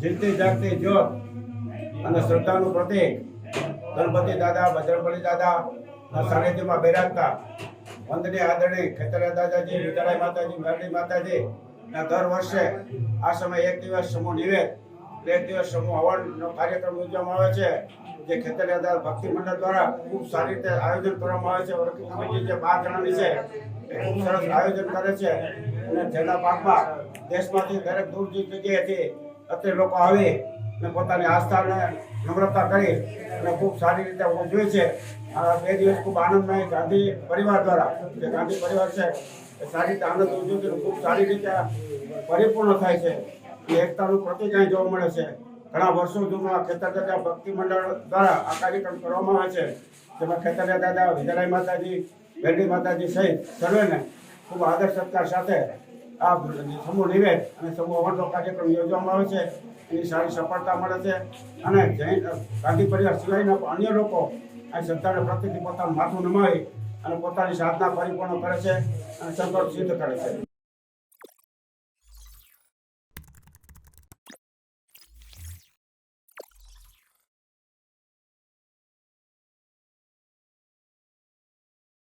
જીતતી જાગતી જ્યોત અને શ્રદ્ધાનું પ્રતીક, ગણપતિ દાદા બજરંગબલી દાદા સાનિધ્યમાં બિરાજતા. વંદની આદરણી ખેતરા દાદાજી વિતરાય માતાજી, મેરડી માતાજી, ના દર વર્ષે આ સમયે એક દિવસ સમૂહ નિવેદ એક દિવસ સમૂહ હવનનો કાર્યક્રમ યોજવામાં આવે છે, જે ખેતરિયા દાદા ભક્તિ મંડળ દ્વારા ખૂબ સારી રીતે આયોજન કરવામાં આવે છે. વર્કિંગ જે બાર જણાની છે, એ ખૂબ સરસ આયોજન કરે છે. અને જેના ભાગમાં દેશમાંથી દરેક દૂર દૂર જગ્યાએથી અત્યારે લોકો આવી અને પોતાની આસ્થાને નમ્રતા કરી અને ખૂબ સારી રીતે ઉજવે છે. બે દિવસ ખૂબ આનંદમય ગાંધી પરિવાર દ્વારા, જે ગાંધી પરિવાર છે, એ સારી રીતે આનંદ ઉજવે છે ખૂબ સારી રીતે પરિપૂર્ણ થાય છે. એ એકતાનું પ્રતિક અહીં જોવા મળે છે. ઘણા વર્ષો જૂના ખેતર દાદા ભક્તિ મંડળ દ્વારા આ કાર્યક્રમ કરવામાં આવે છે. જેમાં ખેતરિયા દાદા વિજયરાય માતાજી ભેરડી માતાજી સહિત સર્વેને ખૂબ આદર સત્કાર સાથે આ સમૂહ નિવેદ અને સમૂહ હવનનો કાર્યક્રમ યોજવામાં આવે છે. એની સારી સફળતા મળે છે. અને જૈન ગાંધી પરિવાર સિવાયના અન્ય લોકો આ શ્રદ્ધાને પ્રત્યેથી પોતાનું માથું નમાવી અને પોતાની સાધના પરિપૂર્ણ કરે છે અને સંકલ્પ સિદ્ધ કરે છે.